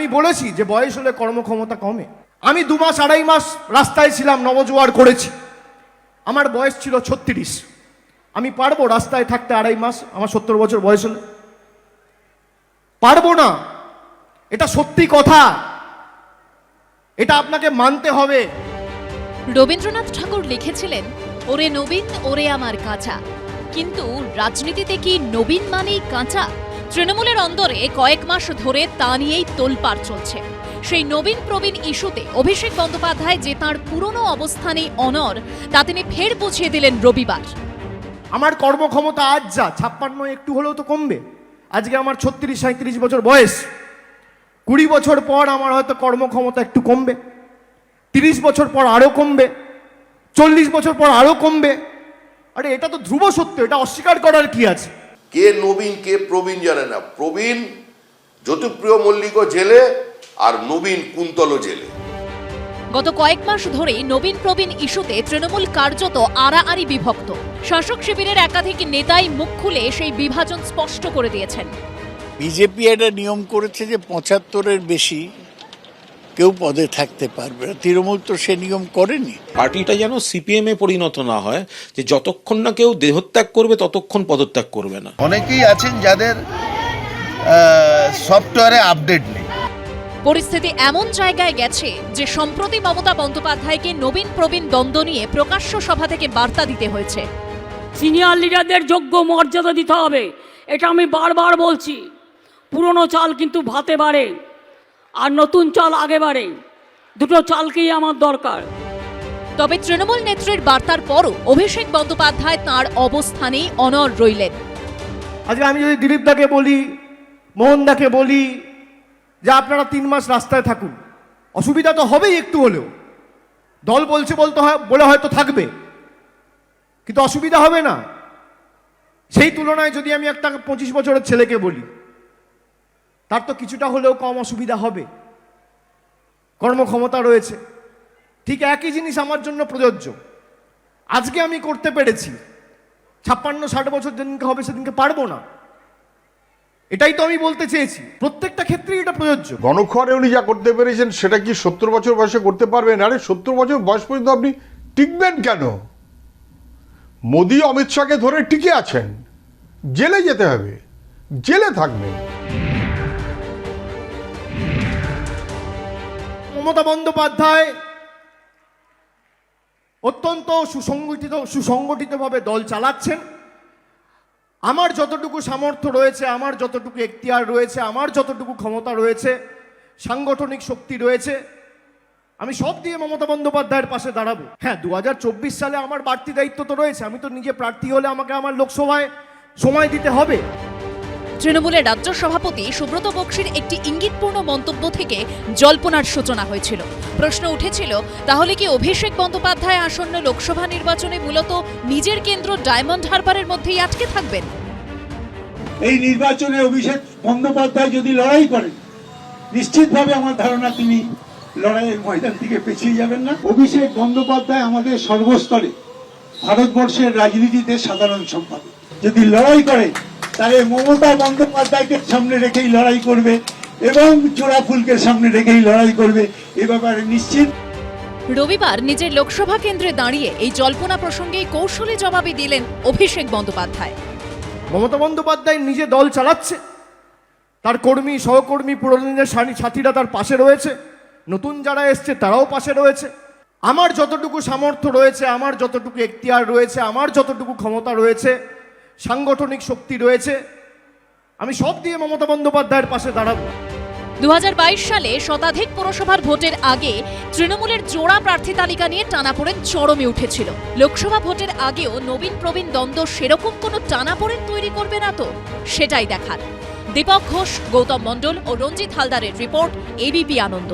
আমি বলেছি যে বয়স হলে কর্মক্ষমতা কমে। আমি দু মাস, আড়াই মাস রাস্তায় ছিলাম, নবজোয়ার করেছি। আমার বয়স ছিল ছত্রিশ। আমি পারব রাস্তায় থাকতে আড়াই মাস, আমার সত্তর বছর বয়স হলে। পারব না। এটা সত্যি কথা। এটা আপনাকে মানতে হবে। রবীন্দ্রনাথ ঠাকুর লিখেছিলেন, ওরে নবীন, ওরে আমার কাঁচা। কিন্তু রাজনীতিতে কি নবীন মানেই কাঁচা? তৃণমূলের অন্দরে কয়েক মাস ধরে তা নিয়েই তোলপাড় চলছে। সেই নবীন প্রবীণ ইস্যুতে অভিষেক বন্দ্যোপাধ্যায় যে তাঁর পুরনো অবস্থানেই অনর, তা তিনি ফের বুঝিয়ে দিলেন রবিবার। আমার কর্মক্ষমতা আজ যা, ছাপ্পান্ন একটু হলেও তো কমবে। আজকে আমার ছত্রিশ সাঁত্রিশ বছর বয়স। কুড়ি বছর পর আমার হয়তো কর্মক্ষমতা একটু কমবে। তিরিশ বছর পর আরও কমবে। চল্লিশ বছর পর আরও কমবে। আরে এটা তো ধ্রুব সত্য, এটা অস্বীকার করার কি আছে? কে নবীন কে প্রবীণ জানে না। প্রবীণ জ্যোতিপ্রিয় মল্লিক জেলে আর নবীন কুন্তল জেলে। গত কয়েক মাস ধরেই নবীন প্রবীণ ইস্যুতে তৃণমূল কার্যত আড়াআড়ি বিভক্ত। শাসক শিবিরের একাধিক নেতাই মুখ খুলে সেই বিভাজন স্পষ্ট করে দিয়েছেন। বিজেপি একটা নিয়ম করেছে যে পঁচাত্তরের বেশি কেউ পদে থাকতে পারবে না। তৃণমূল তো সে নিয়ম করেনি। পার্টিটা যেন সিপিএম এ পরিণত না হয় যে যতক্ষণ না কেউ দেহত্যাগ করবে ততক্ষণ পদত্যাগ করবে না। অনেকেই আছেন যাদের সফটওয়্যারে আপডেট নেই। পরিস্থিতি এমন জায়গায় গেছে যে সম্প্রতি মমতা বন্দ্যোপাধ্যায়কে নবীন প্রবীণ দ্বন্দ্ব নিয়ে প্রকাশ্য সভা থেকে বার্তা দিতে হয়েছে। সিনিয়র লিডারদের যোগ্য মর্যাদা দিতে হবে এটা আমি বারবার বলছি। পুরনো চাল কিন্তু ভাতে বাড়ে। আর নতুন চাল আগে বাড়ে। দুটো চালকেই আমার দরকার। তবে তৃণমূল নেত্রীর বার্তার পরও অভিষেক বন্দ্যোপাধ্যায় তার অবস্থানেই অনর রইলেন। আজকে আমি যদি দিলীপ দাকে বলি মোহন দাকে বলি যে আপনারা তিন মাস রাস্তায় থাকুন অসুবিধা তো হবেই একটু হলেও। দল বলছে বলতে হয় বলে হয়তো থাকবে। কিন্তু অসুবিধা হবে না। সেই তুলনায় যদি আমি একটা পঁচিশ বছরের ছেলেকে বলি তার তো কিছুটা হলেও কম অসুবিধা হবে। কর্মক্ষমতা রয়েছে। ঠিক একই জিনিস আমার জন্য প্রযোজ্য। আজকে আমি করতে পেরেছি। ছাপ্পান্ন, ষাট বছর যেদিনকে হবে সেদিনকে পারব না। এটাই তো আমি বলতে চেয়েছি। প্রত্যেকটা ক্ষেত্রেই এটা প্রযোজ্য। গণক্ষরে উনি যা করতে পেরেছেন, সেটা কি সত্তর বছর বয়সে করতে পারবেন? আরে, সত্তর বছর বয়স পর্যন্ত আপনি টিকবেন কেন? মোদি, অমিত শাহকে ধরে টিকে আছেন। জেলে যেতে হবে। জেলে থাকবেন। মমতা বন্দ্যোপাধ্যায় অত্যন্ত সুসংগঠিত, সুসংগঠিতভাবে দল চালাচ্ছেন। আমার যতটুকু সামর্থ্য রয়েছে, আমার যতটুকু এখতিয়ার রয়েছে, আমার যতটুকু ক্ষমতা রয়েছে, সাংগঠনিক শক্তি রয়েছে, আমি সব দিয়ে মমতা বন্দ্যোপাধ্যায়ের পাশে দাঁড়াবো। হ্যাঁ দু হাজার চব্বিশ সালে আমার বাড়তি দায়িত্ব তো রয়েছে, আমি তো নিজে প্রার্থী হলে আমাকে আমার লোকসভায় সময় দিতে হবে। তৃণমূলের রাজ্য সভাপতি সুব্রত বক্সির একটি ইঙ্গিতপূর্ণ মন্তব্য থেকে জল্পনার সূচনা হয়েছিল। প্রশ্ন উঠেছিল, তাহলে কি অভিষেক বন্দ্যোপাধ্যায় আসন্ন লোকসভা নির্বাচনে মূলত নিজের কেন্দ্র ডায়মন্ড হারবারের মধ্যেই আটকে থাকবেন? এই নির্বাচনে অভিষেক বন্দ্যোপাধ্যায় যদি লড়াই করেন, নিশ্চিতভাবে আমার ধারণা তিনি লড়াইয়ের ময়দান থেকে পেছিয়ে যাবেন না। অভিষেক বন্দ্যোপাধ্যায় আমাদের সর্বস্তরে ভারতবর্ষের রাজনীতিতে সাধারণ সম্পাদক। যদি লড়াই করে তাহলে মমতা বন্দ্যোপাধ্যায়কে সামনে রেখেই লড়াই করবে এবং চোরা ফুলকে সামনে রেখেই লড়াই করবে এ ব্যাপারে নিশ্চিত। রবিবার নিজের লোকসভা কেন্দ্রে দাঁড়িয়ে এই জল্পনা প্রসঙ্গে কৌশলে জবাবই দিলেন অভিষেক বন্দ্যোপাধ্যায়। মমতা বন্দ্যোপাধ্যায় নিজে দল চালাচ্ছে। তার কর্মী সহকর্মী পুরোদিনের সানি সাথীরা তার পাশে রয়েছে। নতুন যারা এসছে তারাও পাশে রয়েছে। আমার যতটুকু সামর্থ্য রয়েছে আমার যতটুকু এখতিয়ার রয়েছে আমার যতটুকু ক্ষমতা রয়েছে সাংগঠনিক শক্তি রয়েছে। আমি সব দিয়ে মমতা বন্দ্যোপাধ্যায়ের পাশে দাঁড়াবো। দু সালে শতাধিক পুরসভার ভোটের আগে তৃণমূলের জোড়া প্রার্থী তালিকা নিয়ে টানাপোড়েন চরমে উঠেছিল। লোকসভা ভোটের আগেও নবীন প্রবীণ দ্বন্দ্ব সেরকম কোনো টানাপোড়েন তৈরি করবে না তো, সেটাই দেখার। দীপক ঘোষ, গৌতম মণ্ডল ও রঞ্জিত হালদারের রিপোর্ট, এবিপি আনন্দ।